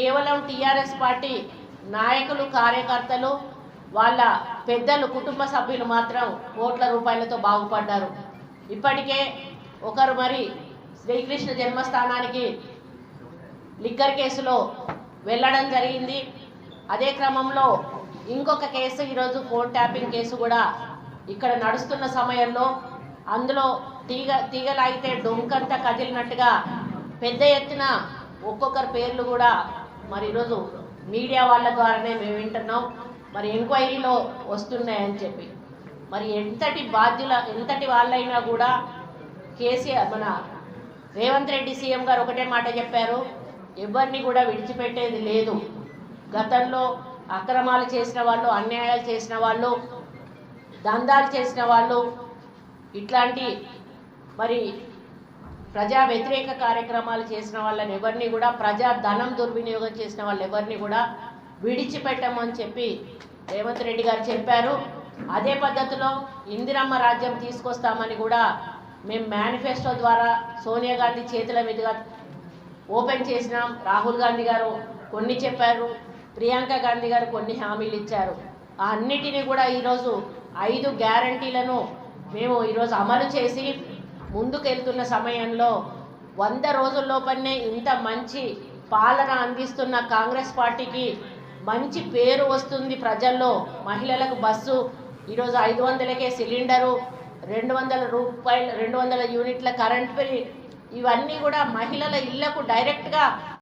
కేవలం TRS party నాయకులు కార్యకర్తలు వాళ్ళ పెద్దలు కుటుంబ సభ్యులు మాత్రం కోట్ల రూపాయలతో బాగుపడ్డారు. ఇప్పటికే ఒకరు మరి శ్రీకృష్ణ జన్మస్థానానికి లిక్కర్ కేసులో వెళ్ళడం జరిగింది. అదే క్రమంలో ఇంకొక కేసు ఈరోజు ఫోన్ ట్యాపింగ్ కేసు కూడా ఇక్కడ నడుస్తున్న సమయంలో అందులో తీగ తీగలాగితే డొంకంతా కదిలినట్టుగా పెద్ద ఎత్తున ఒక్కొక్కరి పేర్లు కూడా మరి ఈరోజు మీడియా వాళ్ళ ద్వారానే మేము వింటున్నాం. మరి ఎంక్వైరీలో వస్తున్నాయని చెప్పి. మరి ఎంతటి బాధ్యుల ఎంతటి వాళ్ళైనా కూడా కేసీఆర్ మన రేవంత్ రెడ్డి సీఎం గారు ఒకటే మాట చెప్పారు ఎవరిని కూడా విడిచిపెట్టేది లేదు. గతంలో అక్రమాలు చేసిన వాళ్ళు అన్యాయాలు చేసిన వాళ్ళు దందాలు చేసిన వాళ్ళు ఇట్లాంటి మరి ప్రజా వ్యతిరేక కార్యక్రమాలు చేసిన వాళ్ళని ఎవరిని కూడా ప్రజా ధనం దుర్వినియోగం చేసిన వాళ్ళు ఎవరిని కూడా విడిచిపెట్టమని చెప్పి రేవంత్ రెడ్డి గారు చెప్పారు. అదే పద్ధతిలో ఇందిరమ్మ రాజ్యం తీసుకొస్తామని కూడా మేము మేనిఫెస్టో ద్వారా సోనియా గాంధీ చేతుల మీదుగా ఓపెన్ చేసినాం. రాహుల్ గాంధీ గారు కొన్ని చెప్పారు. ప్రియాంక గాంధీ గారు కొన్ని హామీలు ఇచ్చారు. ఆ అన్నిటినీ కూడా ఈరోజు ఐదు గ్యారంటీలను మేము ఈరోజు అమలు చేసి ముందుకెళ్తున్న సమయంలో వంద రోజుల్లోపనే ఇంత మంచి పాలన అందిస్తున్న కాంగ్రెస్ పార్టీకి మంచి పేరు వస్తుంది ప్రజల్లో. మహిళలకు బస్సు ఈరోజు ఐదు వందలకే సిలిండరు రెండు వందల రూపాయలు రెండు వందల యూనిట్ల కరెంట్ బిల్ ఇవన్నీ కూడా మహిళల ఇళ్ళకు డైరెక్ట్గా